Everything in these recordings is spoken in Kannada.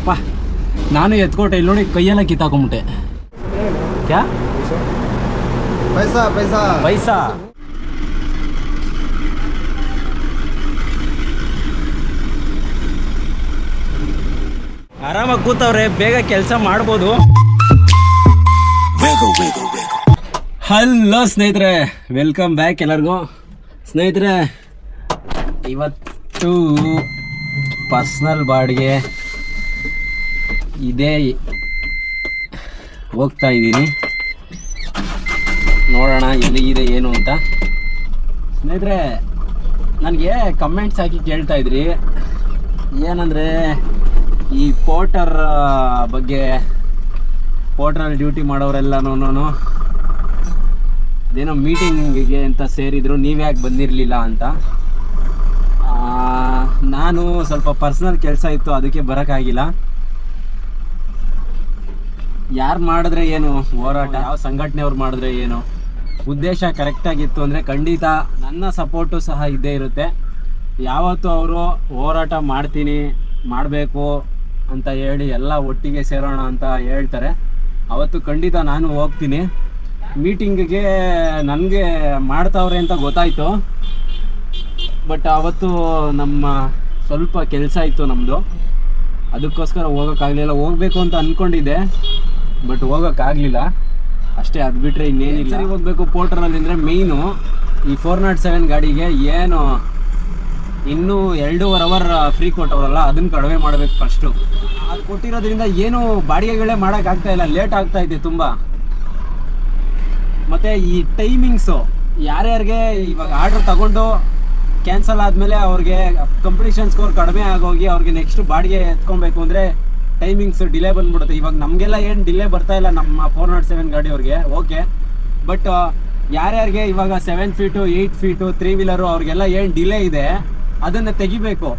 ಅಪ್ಪ ನಾನು ಎತ್ಕೊಟ್ಟೆ ಇಲ್ಲಿ ನೋಡಿ ಕೈಯೆಲ್ಲ ಕಿತ್ತಾಕೊಂಬಿಟ್ಟೆ. ಕ್ಯಾ? ಪೈಸಾ ಪೈಸಾ. ಪೈಸಾ? ಆರಾಮಾಗಿ ಕೂತವ್ರೆ ಬೇಗ ಕೆಲಸ ಮಾಡ್ಬೋದು. ಹಲೋ ಸ್ನೇಹಿತರೆ ವೆಲ್ಕಮ್ ಬ್ಯಾಕ್ ಎಲ್ಲರಿಗೂ. ಸ್ನೇಹಿತರೆ ಇವತ್ತು ಪರ್ಸ್ನಲ್ ಬಾಡಿಗೆ ಇದೇ. ಹೋಗ್ತಾ ಇದ್ದೀನಿ. ನೋಡೋಣ ಎಲ್ಲಿಗಿದೆ ಏನು ಅಂತ. ಸ್ನೇಹಿತರೆ, ನನಗೆ ಕಮೆಂಟ್ಸ್ ಹಾಕಿ ಕೇಳ್ತಾ ಇದ್ರಿ. ಏನಂದರೆ, ಈ ಪೋರ್ಟರ್ ಬಗ್ಗೆ ಪೋರ್ಟರಲ್ಲಿ ಡ್ಯೂಟಿ ಮಾಡೋರೆಲ್ಲನೂ ಅದೇನೋ ಮೀಟಿಂಗಿಗೆ ಅಂತ ಸೇರಿದ್ರು, ನೀವು ಯಾಕೆ ಬಂದಿರಲಿಲ್ಲ ಅಂತ. ನಾನು ಸ್ವಲ್ಪ ಪರ್ಸ್ನಲ್ ಕೆಲಸ ಇತ್ತು, ಅದಕ್ಕೆ ಬರೋಕ್ಕಾಗಿಲ್ಲ. ಯಾರು ಮಾಡಿದ್ರೆ ಏನು ಹೋರಾಟ? ಯಾವ ಸಂಘಟನೆಯವ್ರು ಮಾಡಿದ್ರೆ ಏನು? ಉದ್ದೇಶ ಕರೆಕ್ಟಾಗಿತ್ತು ಅಂದರೆ ಖಂಡಿತ ನನ್ನ ಸಪೋರ್ಟು ಸಹ ಇದ್ದೇ ಇರುತ್ತೆ. ಯಾವತ್ತು ಅವರು ಹೋರಾಟ ಮಾಡ್ತೀನಿ, ಮಾಡಬೇಕು ಅಂತ ಹೇಳಿ ಎಲ್ಲ ಒಟ್ಟಿಗೆ ಸೇರೋಣ ಅಂತ ಹೇಳ್ತಾರೆ. ಅವತ್ತು ಖಂಡಿತ ನಾನು ಹೋಗ್ತೀನಿ. ಮೀಟಿಂಗಿಗೆ ನನಗೆ ಮಾಡ್ತಾವ್ರೆ ಅಂತ ಗೊತ್ತಾಯಿತು. ಬಟ್ ಅವತ್ತು ನಮ್ಮ ಸ್ವಲ್ಪ ಕೆಲಸ ಇತ್ತು ನಮ್ಮದು ಅದಕ್ಕೋಸ್ಕರ ಹೋಗೋಕ್ಕಾಗಲಿಲ್ಲ. ಹೋಗ್ಬೇಕು ಅಂತ ಅಂದ್ಕೊಂಡಿದ್ದೆ ಬಟ್ ಹೋಗೋಕ್ಕಾಗಲಿಲ್ಲ ಅಷ್ಟೇ ಅದು ಬಿಟ್ಟರೆ ಇನ್ನೇನಿಲ್ಲ. ಸರಿ ಹೋಗಬೇಕು ಪೋರ್ಟರಲ್ಲಿ ಅಂದರೆ ಮೇಯ್ನು ಈ ಫೋರ್ ನಾಟ್ ಸೆವೆನ್ ಗಾಡಿಗೆ ಏನು ಇನ್ನೂ ಎರಡೂವರೆ ಅವರ್ ಫ್ರೀ ಕೊಟ್ಟವರಲ್ಲ ಅದನ್ನು ಕಡಿಮೆ ಮಾಡಬೇಕು ಫಸ್ಟು ಅದು ಕೊಟ್ಟಿರೋದ್ರಿಂದ ಏನು ಬಾಡಿಗೆಗಳೇ ಮಾಡೋಕ್ಕಾಗ್ತಾ ಇಲ್ಲ ಲೇಟ್ ಆಗ್ತಾ ಇದೆ ತುಂಬ. ಮತ್ತು ಈ ಟೈಮಿಂಗ್ಸು ಯಾರ್ಯಾರಿಗೆ ಇವಾಗ ಆರ್ಡ್ರ್ ತಗೊಂಡು ಕ್ಯಾನ್ಸಲ್ ಆದಮೇಲೆ ಅವ್ರಿಗೆ ಕಂಪ್ಲೀಷನ್ ಸ್ಕೋರ್ ಕಡಿಮೆ ಆಗೋಗಿ ಅವ್ರಿಗೆ ನೆಕ್ಸ್ಟ್ ಬಾಡಿಗೆ ಎತ್ಕೊಬೇಕು ಅಂದರೆ ಟೈಮಿಂಗ್ಸ್ ಡಿಲೇ ಬಂದ್ಬಿಡುತ್ತೆ. ಇವಾಗ ನಮಗೆಲ್ಲ ಏನು ಡಿಲೇ ಬರ್ತಾ ಇಲ್ಲ ನಮ್ಮ ಫೋರ್ ನಾಟ್ ಸೆವೆನ್ ಗಾಡಿಯವ್ರಿಗೆ. ಓಕೆ ಬಟ್ ಯಾರ್ಯಾರಿಗೆ ಇವಾಗ seven feet eight feet three wheeler ಅವ್ರಿಗೆಲ್ಲ ಏನು ಡಿಲೇ ಇದೆ, ಅದನ್ನು ತೆಗಿಬೇಕು.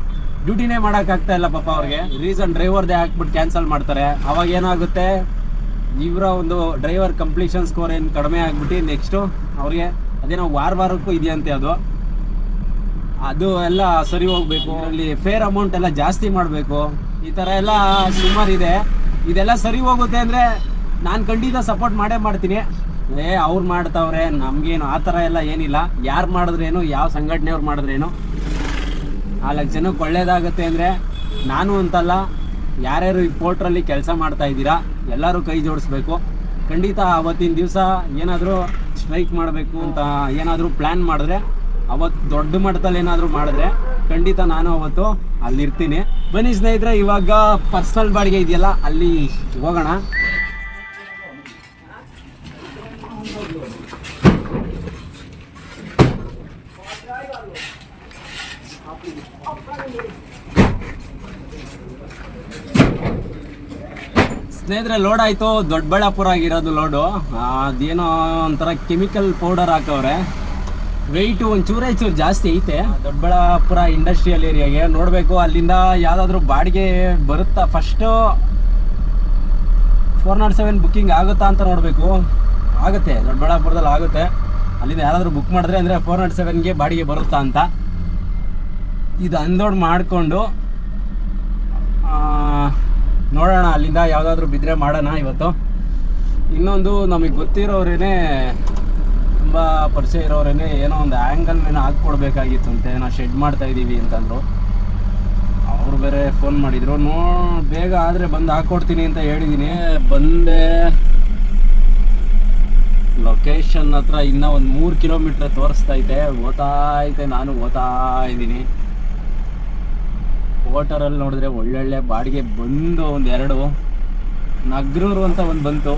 ಡ್ಯೂಟಿನೇ ಮಾಡೋಕ್ಕಾಗ್ತಾ ಇಲ್ಲ ಪಾಪ ಅವ್ರಿಗೆ. ರೀಸನ್ ಡ್ರೈವರ್ದೇ ಹಾಕ್ಬಿಟ್ಟು ಕ್ಯಾನ್ಸಲ್ ಮಾಡ್ತಾರೆ. ಅವಾಗ ಏನಾಗುತ್ತೆ? ಇವರ ಒಂದು ಡ್ರೈವರ್ ಕಂಪ್ಲೀಷನ್ ಸ್ಕೋರ್ ಏನು ಕಡಿಮೆ ಆಗಿಬಿಟ್ಟು ನೆಕ್ಸ್ಟು ಅವ್ರಿಗೆ ಅದೇನೋ ವಾರ ವಾರಕ್ಕೂ ಇದೆಯಂತೆ ಅದು ಅದು ಎಲ್ಲ ಸರಿ ಹೋಗ್ಬೇಕು. ಅಲ್ಲಿ ಫೇರ್ ಅಮೌಂಟ್ ಎಲ್ಲ ಜಾಸ್ತಿ ಮಾಡಬೇಕು. ಈ ಥರ ಎಲ್ಲ ಸುಮಾರು ಇದೆ. ಇದೆಲ್ಲ ಸರಿ ಹೋಗುತ್ತೆ ಅಂದರೆ ನಾನು ಖಂಡಿತ ಸಪೋರ್ಟ್ ಮಾಡೇ ಮಾಡ್ತೀನಿ. ಏ, ಅವ್ರು ಮಾಡ್ತಾವ್ರೆ, ನಮಗೇನು ಆ ಥರ ಎಲ್ಲ ಏನಿಲ್ಲ. ಯಾರು ಮಾಡಿದ್ರೇನು, ಯಾವ ಸಂಘಟನೆಯವ್ರು ಮಾಡಿದ್ರೇನು. ನಾಲ್ಕು ಜನಕ್ಕೆ ಒಳ್ಳೇದಾಗುತ್ತೆ ಅಂದರೆ ನಾನು ಅಂತಲ್ಲ, ಯಾರ್ಯಾರು ಈ ಪೋರ್ಟ್ರಲ್ಲಿ ಕೆಲಸ ಮಾಡ್ತಾ ಇದ್ದೀರಾ, ಎಲ್ಲರೂ ಕೈ ಜೋಡಿಸ್ಬೇಕು. ಖಂಡಿತ ಅವತ್ತಿನ ದಿವಸ ಏನಾದರೂ ಸ್ಟ್ರೈಕ್ ಮಾಡಬೇಕು ಅಂತ ಏನಾದರೂ ಪ್ಲ್ಯಾನ್ ಮಾಡಿದ್ರೆ ಅವತ್ತು ದೊಡ್ಡ ಮಟ್ಟದಲ್ಲಿ ಏನಾದರೂ ಮಾಡಿದ್ರೆ ಖಂಡಿತ ನಾನು ಅವತ್ತು ಅಲ್ಲಿರ್ತೀನಿ. ಬನ್ನಿ ಸ್ನೇಹಿತರೆ, ಇವಾಗ ಪರ್ಸನಲ್ ಬಾಡಿಗೆ ಇದೆಯಲ್ಲ, ಅಲ್ಲಿ ಹೋಗೋಣ. ಸ್ನೇಹಿತರೆ, ಲೋಡ್ ಆಯಿತು. ದೊಡ್ಡಬಳ್ಳಾಪುರ ಆಗಿರೋದು ಲೋಡು. ಅದೇನೋ ಒಂಥರ ಕೆಮಿಕಲ್ ಪೌಡರ್ ಹಾಕವ್ರೆ. ವೆಯ್ಟು ಒಂಚೂರೇ ಚೂರು ಜಾಸ್ತಿ ಐತೆ. ದೊಡ್ಡಬಳ್ಳಾಪುರ ಇಂಡಸ್ಟ್ರಿಯಲ್ ಏರಿಯಾಗೆ ನೋಡಬೇಕು. ಅಲ್ಲಿಂದ ಯಾವುದಾದ್ರೂ ಬಾಡಿಗೆ ಬರುತ್ತಾ? First four nought seven booking ಆಗುತ್ತಾ ಅಂತ ನೋಡಬೇಕು. ಆಗುತ್ತೆ, ದೊಡ್ಡಬಳ್ಳಾಪುರದಲ್ಲಿ ಆಗುತ್ತೆ. ಅಲ್ಲಿಂದ ಯಾರಾದರೂ ಬುಕ್ ಮಾಡಿದ್ರೆ ಅಂದರೆ ಫೋರ್ ನಾಟ್ ಸೆವೆನ್ಗೆ ಬಾಡಿಗೆ ಬರುತ್ತಾ ಅಂತ. ಇದು ಅನ್ಲೋಡ್ ಮಾಡಿಕೊಂಡು ನೋಡೋಣ ಅಲ್ಲಿಂದ ಯಾವುದಾದ್ರೂ ಬಿದ್ದರೆ ಮಾಡೋಣ ಇವತ್ತು. ಇನ್ನೊಂದು ನಮಗೆ ಗೊತ್ತಿರೋರೇನೆ ತುಂಬ ಪರಿಚಯ ಇರೋರೇನೆ ಏನೋ ಒಂದು ಆ್ಯಂಗಲ್ ಏನೋ ಹಾಕ್ಕೊಡ್ಬೇಕಾಗಿತ್ತು ಅಂತೆ. ನಾವು ಶೆಡ್ ಮಾಡ್ತಾ ಇದ್ದೀವಿ ಅಂತಂದರು. ಅವ್ರು ಬೇರೆ ಫೋನ್ ಮಾಡಿದರು. ನೋ, ಬೇಗ ಆದರೆ ಬಂದು ಹಾಕ್ಕೊಡ್ತೀನಿ ಅಂತ ಹೇಳಿದ್ದೀನಿ ಬಂದೆ ಲೊಕೇಶನ್ ಹತ್ರ ಇನ್ನೂ ಒಂದು ಮೂರು ಕಿಲೋಮೀಟ್ರ್ ತೋರಿಸ್ತೈತೆ ಓದ್ತಾ ಐತೆ, ನಾನು ಓದ್ತಾ ಇದ್ದೀನಿ. ಓಟರಲ್ಲಿ ನೋಡಿದ್ರೆ ಒಳ್ಳೊಳ್ಳೆ ಬಾಡಿಗೆ ಬಂದು ಒಂದು ಎರಡು. ನಗ್ರೂರು ಅಂತ ಒಂದು ಬಂತು.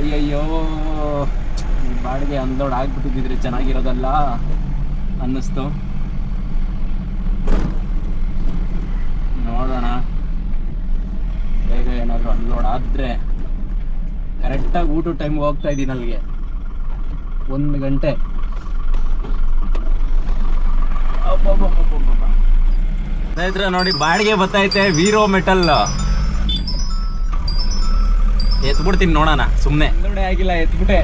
ಅಯ್ಯಯ್ಯೋ. ಬಾಡಿಗೆ ಅನ್ಲೋಡ್ ಆಗ್ಬಿಟ್ಟಿದ್ರೆ ಚೆನ್ನಾಗಿರೋದಲ್ಲ ಅನ್ನಿಸ್ತು. ನೋಡೋಣ. ಬೇಗ ಏನಾದರೂ ಅನ್ಲೋಡ್ ಆದರೆ ಕರೆಕ್ಟಾಗಿ ಊಟ ಟೈಮ್ ಹೋಗ್ತಾ ಇದ್ದೀನಿ ಅಲ್ಲಿಗೆ. ಒಂದು ಗಂಟೆ. ಸ್ನೇಹಿತರೆ ನೋಡಿ, ಬಾಡಿಗೆ ಬತ್ತೈತೆ ವೀರೋ ಮೆಟಲ್ ಎತ್ಬಿಡ್ತೀನಿ ನೋಡೋಣ ಸುಮ್ಮನೆ ಆಗಿಲ್ಲ, ಎತ್ಬಿಟ್ಟೆ.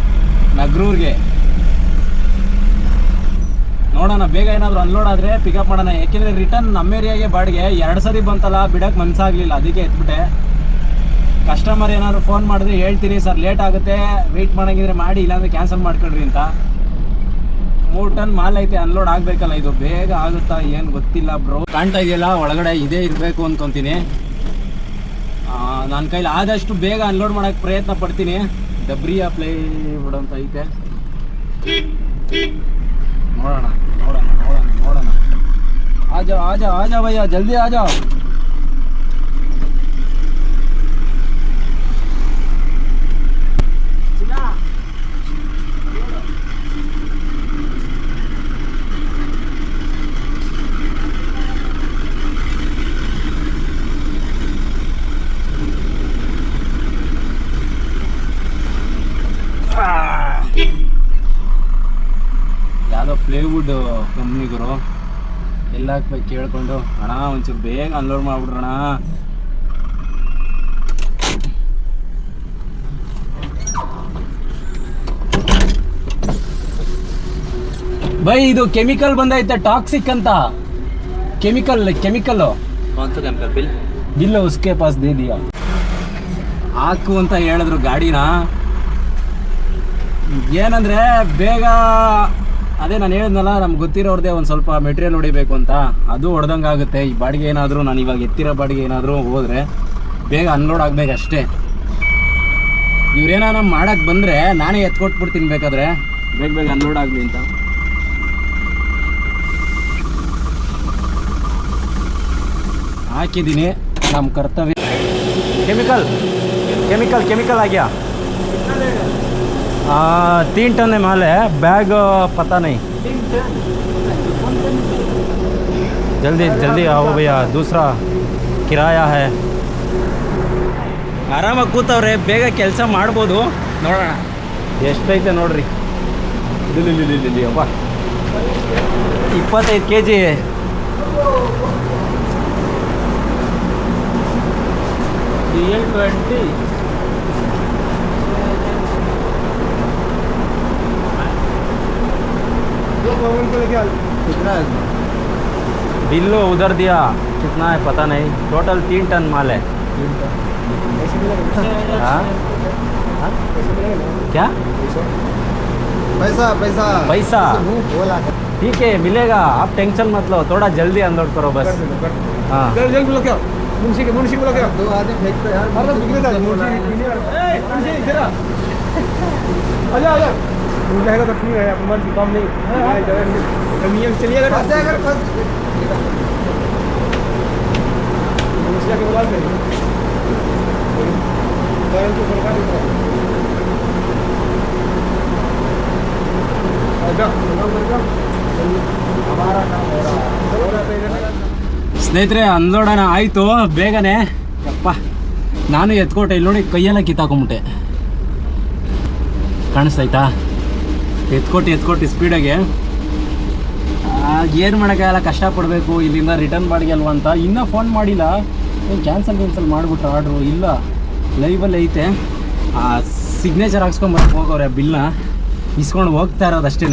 ನಗ್ರೂರ್ಗೆ. ನೋಡೋಣ, ಬೇಗ ಏನಾದರೂ ಅನ್ಲೋಡ್ ಆದರೆ ಪಿಕಪ್ ಮಾಡೋಣ. ಯಾಕೆಂದರೆ ರಿಟರ್ನ್ ನಮ್ಮ ಏರಿಯಾಗೆ ಬಾಡಿಗೆ ಎರಡು ಸರಿ ಬಂತಲ್ಲ ಬಿಡಕ್ಕೆ ಮನಸ್ಸಾಗಲಿಲ್ಲ ಅದಕ್ಕೆ ಎತ್ಬಿಟ್ಟೆ. ಕಸ್ಟಮರ್ ಏನಾದ್ರು ಫೋನ್ ಮಾಡಿದ್ರೆ ಹೇಳ್ತೀನಿ ಸರ್ ಲೇಟ್ ಆಗುತ್ತೆ. ವೆಯ್ಟ್ ಮಾಡಂಗಿದ್ರೆ ಮಾಡಿ, ಇಲ್ಲಾಂದರೆ ಕ್ಯಾನ್ಸಲ್ ಮಾಡ್ಕೊಳ್ರಿ ಅಂತ. ಮೂರು ಟನ್ ಮಾಲ್ ಐತೆ ಅನ್ಲೋಡ್ ಆಗಬೇಕಲ್ಲ ಇದು. ಬೇಗ ಆಗುತ್ತಾ, ಏನು ಗೊತ್ತಿಲ್ಲ ಬ್ರೋ ಕಾಣ್ತಾ ಇದೆಯಲ್ಲ, ಒಳಗಡೆ ಇದೇ ಇರಬೇಕು ಅಂದ್ಕೊತೀನಿ ನನ್ನ ಕೈಲಿ ಆದಷ್ಟು ಬೇಗ ಅನ್ಲೋಡ್ ಮಾಡೋಕ್ಕೆ ಪ್ರಯತ್ನ ಪಡ್ತೀನಿ. ಡಬ್ರಿಯ ಪ್ಲೇ ಅಂತ ಐತೆ. ನೋಡೋಣ ನೋಡೋಣ ನೋಡೋಣ ನೋಡೋಣ. ಆಜಾ ಆಜಾ ಆಜಾ ಭಯ್ಯ ಜಲ್ದಿ ಆಜಾ ಯಾವುದೋ ಪ್ಲೇವುಡ್ uh, ಕಂಪ್ನಿಗರು ಎಲ್ಲ ಹಾಕ್ಬೇಕು ಕೇಳಿಕೊಂಡು ಅಣ್ಣ ಒಂಚೂರು ಬೇಗ ಅನ್ಲೋಡ್ ಮಾಡಿಬಿಡ್ರಣ ಬೈ ಇದು ಕೆಮಿಕಲ್ ಬಂದೈತೆ ಟಾಕ್ಸಿಕ್ ಅಂತ. ಕೆಮಿಕಲ್ ಕೆಮಿಕಲ್ ಬಿಲ್ ಉಸ್ಕೆ ಪಾಸ್ ದೇದಿಯಾ. ಹಾಕು ಅಂತ ಹೇಳಿದ್ರು ಗಾಡಿನ. ಏನಂದ್ರೆ ಬೇಗ ಅದೇ ನಾನು ಹೇಳಿದ್ನಲ್ಲ, ನಮ್ಗೆ ಗೊತ್ತಿರೋರ್ದೇ ಒಂದು ಸ್ವಲ್ಪ ಮೆಟೀರಿಯಲ್ ಹೊಡಿಬೇಕು ಅಂತ. ಅದು ಹೊಡೆದಂಗೆ ಆಗುತ್ತೆ. ಈ ಬಾಡಿಗೆ ಏನಾದರೂ ನಾನು ಇವಾಗ ಎತ್ತಿರೋ ಬಾಡಿಗೆ ಏನಾದರೂ ಹೋದರೆ ಬೇಗ ಅನ್ಲೋಡ್ ಆಗಬೇಕು ಅಷ್ಟೇ. ಇವ್ರೇನಾರ ಮಾಡೋಕ್ಕೆ ಬಂದರೆ ನಾನೇ ಎತ್ಕೊಟ್ಬಿಡ್ತೀನಿ ಬೇಕಾದ್ರೆ. ಬೇಗ ಬೇಗ ಅನ್ಲೋಡ್ ಆಗಲಿ ಅಂತ. ಹಾಕಿದ್ದೀನಿ. ನಮ್ಮ ಕರ್ತವ್ಯ ಕೆಮಿಕಲ್ ಕೆಮಿಕಲ್ ಕೆಮಿಕಲ್ ಆಗ್ಯಾ? आ, तीन टन माल है बैग पता नहीं जल्दी जल्दी आओ भैया दूसरा किराया है ಆರಾಮಾಗಿ ಕೂತವ್ರೆ ಬೇಗ ಕೆಲಸ ಮಾಡ್ಬೋದು ನೋಡೋಣ ಎಷ್ಟೈತೆ ನೋಡ್ರಿ ಇಲ್ಲಿ ಇಲ್ಲಿ ಇಲ್ಲಿ ಇಲ್ಲಿ ಅಪ್ಪ ಇಪ್ಪತ್ತೈದು kg D L twenty कितना है? बिल्लो उधर दिया। कितना है पता नहीं। टोटल तीन टन माल है। हाँ? हाँ? क्या? पैसा पैसा। पैसा? ठीक है मिलेगा। आप टेंशन मत लो। थोड़ा जल्दी अनलोड करो बस। हाँ। मुंशी के मुंशी बोला क्या? दो आदमी फेंकते हैं यार। मुंशी आजा आजा। रहेगा तो ठीक है अपन की काम नहीं नियम चलिएगा ना फंस जाएगा फंस मुझे के बुला दे कारण को सरकार दे आजा हमारा काम हो रहा है हो रहा है ಸ್ನೇಹಿತರೆ ಅನ್ಲೋಡೋಣ ಆಯಿತು ಬೇಗನೆ ಯಪ್ಪ ನಾನು ಎತ್ಕೊಟ್ಟೆ ಇಲ್ಲಿ ನೋಡಿ ಕೈಯೆಲ್ಲ ಕಿತ್ತಾಕೊಂಬಿಟ್ಟೆ ಕಾಣಿಸ್ತೈತಾ ಎತ್ಕೊಟ್ಟು ಎತ್ಕೊಟ್ಟು ಸ್ಪೀಡಾಗೆ ಏನು ಮಾಡೋಕ್ಕಾಗಲ್ಲ ಕಷ್ಟಪಡಬೇಕು, ಇಲ್ಲಿಂದ ರಿಟರ್ನ್ ಬಾಡಿಗೆ ಅಲ್ವಾ ಅಂತ. ಇನ್ನೂ ಫೋನ್ ಮಾಡಿಲ್ಲ. ಏನು ಕ್ಯಾನ್ಸಲ್ ಕ್ಯಾನ್ಸಲ್ ಮಾಡಿಬಿಟ್ರೆ ಆರ್ಡ್ರು ಇಲ್ಲ. ಲೈವಲ್ಲಿ ಐತೆ. ಆ ಸಿಗ್ನೇಚರ್ ಹಾಕ್ಸ್ಕೊಂಬರಕ್ಕೆ ಹೋಗವ್ರೆ ಬಿಲ್ನ ಇಸ್ಕೊಂಡು ಹೋಗ್ತಾ ಇರೋದು ಅಷ್ಟೇ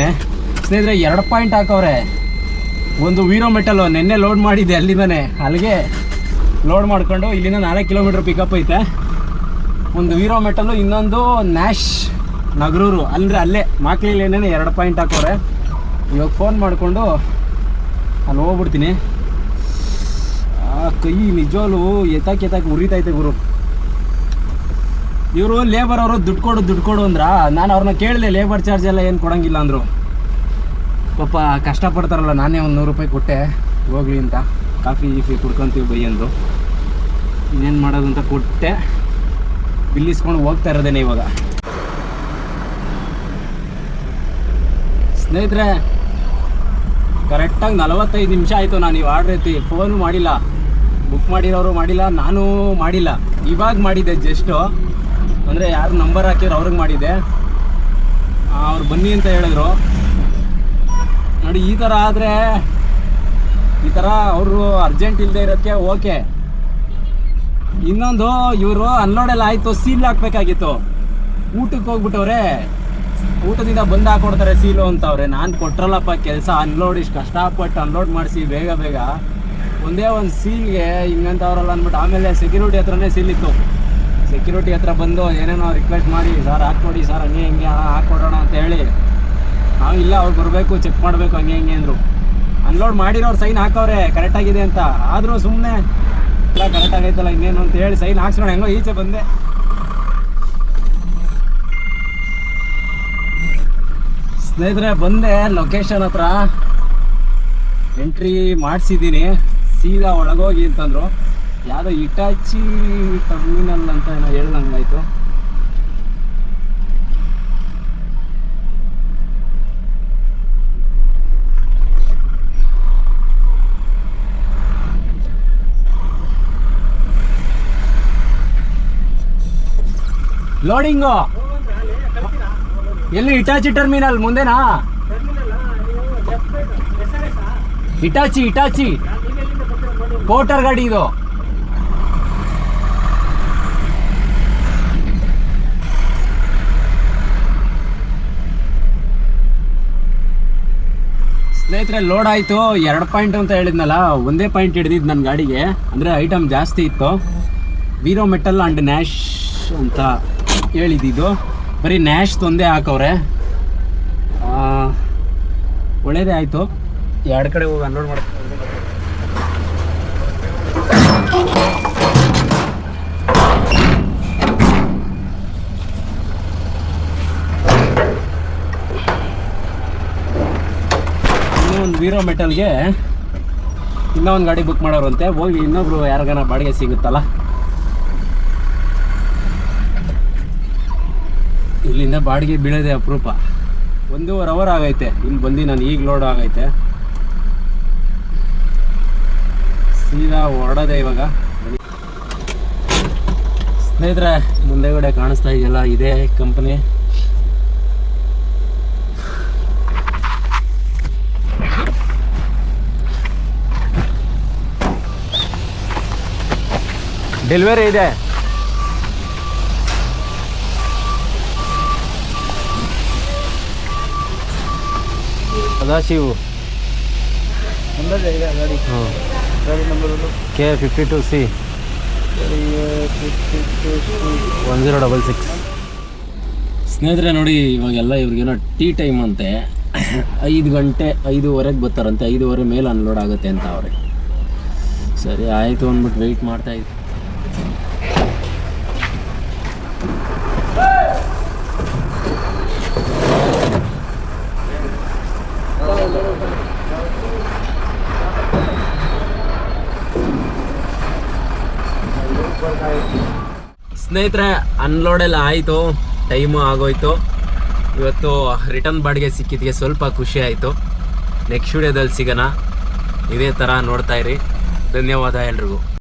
ಸ್ನೇಹಿತರೆ, ಎರಡು ಪಾಯಿಂಟ್ ಹಾಕವ್ರೆ. ಒಂದು ವೀರೋ ಮೆಟಲು ನೆನ್ನೆ ಲೋಡ್ ಮಾಡಿದ್ದೆ ಅಲ್ಲಿಂದನೇ. ಅಲ್ಲಿಗೆ ಲೋಡ್ ಮಾಡಿಕೊಂಡು ಇಲ್ಲಿಂದ ನಾಲ್ಕು ಕಿಲೋಮೀಟ್ರ್ ಪಿಕಪ್ ಐತೆ. ಒಂದು ವೀರೋ ಮೆಟಲು ಇನ್ನೊಂದು ನ್ಯಾಶ್ ನಗರೂರು, ಅಂದರೆ ಅಲ್ಲೇ ಮಾಕ್ಲಿಲೇನೇ ಎರಡು ಪಾಯಿಂಟ್ ಹಾಕೋರೆ. ಇವಾಗ ಫೋನ್ ಮಾಡಿಕೊಂಡು ಅಲ್ಲಿ ಹೋಗ್ಬಿಡ್ತೀನಿ. ಆ ಕೈ ನಿಜವಾಗ್ಲು ಎತ್ತಾಕ್ ಎತ್ತಾಕ್ ಉರಿತೈತೆ ಗುರು. ಇವರು ಲೇಬರ್ ಅವರು ದುಡ್ಡು ಕೊಡು ದುಡ್ಡು ಕೊಡು ಅಂದ್ರ ನಾನು ಅವ್ರನ್ನ ಕೇಳಿದೆ ಲೇಬರ್ ಚಾರ್ಜ್ ಎಲ್ಲ ಏನು ಕೊಡಂಗಿಲ್ಲ ಅಂದರು. ಪಾಪ ಕಷ್ಟಪಡ್ತಾರಲ್ಲ, ನಾನೇ ಒಂದು ನೂರು ರೂಪಾಯಿ ಕೊಟ್ಟೆ, ಹೋಗ್ಲಿ ಅಂತ. ಕಾಫಿ ಗೀಫಿ ಕುಡ್ಕೊಂತೀವಿ ಬೈ ಅಂದರು. ಇನ್ನೇನು ಮಾಡೋದು ಅಂತ ಕೊಟ್ಟೆ. ಬಿಲ್ಲಿಸ್ಕೊಂಡು ಹೋಗ್ತಾ ಇರೋದೇನೆ ಇವಾಗ. ಸ್ನೇಹಿತರೆ ಕರೆಕ್ಟಾಗಿ ನಲವತ್ತೈದು ನಿಮಿಷ ಆಯಿತು ನಾನು ಇವು ಆರ್ಡ್ರ್ ಐತಿ ಫೋನು ಮಾಡಿಲ್ಲ. ಬುಕ್ ಮಾಡಿರೋರು ಮಾಡಿಲ್ಲ, ನಾನು ಮಾಡಿಲ್ಲ. ಇವಾಗ ಮಾಡಿದ್ದೆ ಜಸ್ಟು ಅಂದರೆ ಯಾರು ನಂಬರ್ ಹಾಕಿದ್ರು ಅವ್ರಿಗೆ ಮಾಡಿದ್ದೆ. ಅವ್ರು ಬನ್ನಿ ಅಂತ ಹೇಳಿದ್ರು. ನೋಡಿ, ಈ ಥರ ಆದರೆ ಈ ಥರ ಅವರು ಅರ್ಜೆಂಟ್ ಇಲ್ಲದೆ ಇರೋಕ್ಕೆ ಓಕೆ ಇನ್ನೊಂದು ಇವರು ಅನ್ಲೋಡೆಲ್ಲ ಆಯಿತು ಸೀಲ್ ಹಾಕ್ಬೇಕಾಗಿತ್ತು. ಊಟಕ್ಕೆ ಹೋಗ್ಬಿಟ್ಟವ್ರೆ. ಊಟದಿಂದ ಬಂದು ಹಾಕೊಡ್ತಾರೆ ಸೀಲು ಅಂತ ಅವ್ರೆ ನಾನು ಕೊಟ್ರಲ್ಲಪ್ಪ ಕೆಲಸ ಅನ್ಲೋಡ್ ಇಷ್ಟು ಕಷ್ಟಪಟ್ಟು ಅನ್ಲೋಡ್ ಮಾಡಿಸಿ ಬೇಗ ಬೇಗ. ಒಂದೇ ಒಂದು ಸೀಲ್ಗೆ ಹಿಂಗಂತವ್ರಲ್ಲ ಅಂದ್ಬಿಟ್ಟು ಆಮೇಲೆ ಸೆಕ್ಯೂರಿಟಿ ಹತ್ರನೇ ಸೀಲ್ ಇತ್ತು. ಸೆಕ್ಯೂರಿಟಿ ಹತ್ರ ಬಂದು ಏನೇನೋ ರಿಕ್ವೆಸ್ಟ್ ಮಾಡಿ, ಸರ್ ಹಾಕ್ಕೊಡಿ ಸರ್, ಹಂಗೆ ಹಿಂಗೆ ಹಾಕ್ಕೊಡೋಣ ಅಂತ ಹೇಳಿ. ನಾವು ಇಲ್ಲ, ಅವ್ರು ಬರಬೇಕು ಚೆಕ್ ಮಾಡಬೇಕು, ಹಂಗೆ ಹಿಂಗೆ ಅಂದರು. ಅನ್ಲೋಡ್ ಮಾಡಿರೋರು ಸೈನ್ ಹಾಕವ್ರೆ ಕರೆಕ್ಟಾಗಿದೆ ಅಂತ. ಆದರೂ ಸುಮ್ಮನೆ ಇಲ್ಲ ಕರೆಕ್ಟಾಗೈತಲ್ಲ ಇನ್ನೇನು ಅಂತ ಹೇಳಿ ಸೈನ್ ಹಾಕ್ಸ್ಕೊಂಡು ಹೆಂಗೋ ಈಚೆ ಬಂದೆ. ಸ್ನೇಹಿತರೆ, ಬಂದೆ ಲೊಕೇಶನ್ ಹತ್ರ. ಎಂಟ್ರಿ ಮಾಡಿಸಿದ್ದೀನಿ. ಸೀದಾ ಒಳಗೋಗಿ ಅಂತಂದ್ರು. ಯಾವುದೋ ಇಟಾಚಿ ಟರ್ಮಿನಲ್ ಅಂತ ಏನೋ ಹೇಳ್ದಂಗಾಯ್ತು ಲೋಡಿಂಗು ಎಲ್ಲಿ ಇಟಾಚಿ ಟರ್ಮಿನಲ್, ಮುಂದೆನಾ? Hitachi Hitachi. ಕೋಟರ್ ಗಾಡಿ ಇದು. ಸ್ನೇಹಿತರೆ ಲೋಡ್ ಆಯಿತು. ಎರಡು ಪಾಯಿಂಟ್ ಅಂತ ಹೇಳಿದ್ನಲ್ಲ, ಒಂದೇ ಪಾಯಿಂಟ್ ಹಿಡಿದಿದ್ದು ನನ್ನ ಗಾಡಿಗೆ. ಅಂದರೆ ಐಟಮ್ ಜಾಸ್ತಿ ಇತ್ತು. ವೀರೋ ಮೆಟಲ್ ಆ್ಯಂಡ್ ನ್ಯಾಶ್ ಅಂತ ಹೇಳಿದ್ದು ಬರೀ ನ್ಯಾಶ್ ತೊಂದೆ ಹಾಕವ್ರೆ. ಒಳ್ಳೇದೇ ಆಯಿತು. ಎರಡು ಕಡೆ ಹೋಗಿ ಅನ್ಲೋಡ್ ಮಾಡಿ. ಇನ್ನೂ ಒಂದು ವೀರೋ ಮೆಟಲ್ಗೆ ಇನ್ನೊಂದು ಗಾಡಿ ಬುಕ್ ಮಾಡೋರಂತೆ. ಹೋಗಿ ಇನ್ನೊಬ್ರು ಯಾರಿಗಾನ ಬಾಡಿಗೆ ಸಿಗುತ್ತಲ್ಲ? ಇಲ್ಲಿಂದ ಬಾಡಿಗೆ ಬೀಳೋದೇ ಅಪರೂಪ. ಒಂದೂವರೆ ಅವರ್ ಆಗೈತೆ. ಇಲ್ಲಿ ಬಂದು ನಾನು ಈಗ ಲೋಡ್ ಆಗೈತೆ. ಸೀದಾ ಹೊರಡೋದೆ ಇವಾಗ. ಸ್ನೇಹಿತರೆ, ಮುಂದೆಗಡೆ ಕಾಣಿಸ್ತಾ ಇದೆಯಲ್ಲ, ಇದೇ ಕಂಪನಿ ಡೆಲಿವರಿ ಇದೆ. ಸದಾಶಿವು. K fifty two C one zero double six ಸ್ನೇಹಿತರೆ ನೋಡಿ ಇವಾಗೆಲ್ಲ ಇವ್ರಿಗೇನೋ ಟೀ ಟೈಮ್ ಅಂತೆ. ಐದು ಗಂಟೆ ಐದೂವರೆಗೆ ಬರ್ತಾರಂತೆ. ಐದೂವರೆ ಮೇಲೆ ಅನ್ಲೋಡ್ ಆಗುತ್ತೆ ಅಂತ ಅವ್ರಿಗೆ ಸರಿ ಆಯಿತು ಅಂದ್ಬಿಟ್ಟು ವೆಯ್ಟ್ ಮಾಡ್ತಾಯಿದ್ದೆ ಸ್ನೇಹಿತರೆ ಅನ್ಲೋಡ್ ಎಲ್ಲ ಆಯಿತು ಟೈಮು ಆಗೋಯ್ತು. ಇವತ್ತು ರಿಟರ್ನ್ ಬಾಡಿಗೆ ಸಿಕ್ಕಿದ್ದಕ್ಕೆ ಸ್ವಲ್ಪ ಖುಷಿ ಆಯಿತು. ನೆಕ್ಸ್ಟ್ ವಿಡಿಯೋದಲ್ಲಿ ಸಿಗೋಣ. ಇದೇ ಥರ ನೋಡ್ತಾ ಇರಿ. ಧನ್ಯವಾದ ಎಲ್ರಿಗೂ.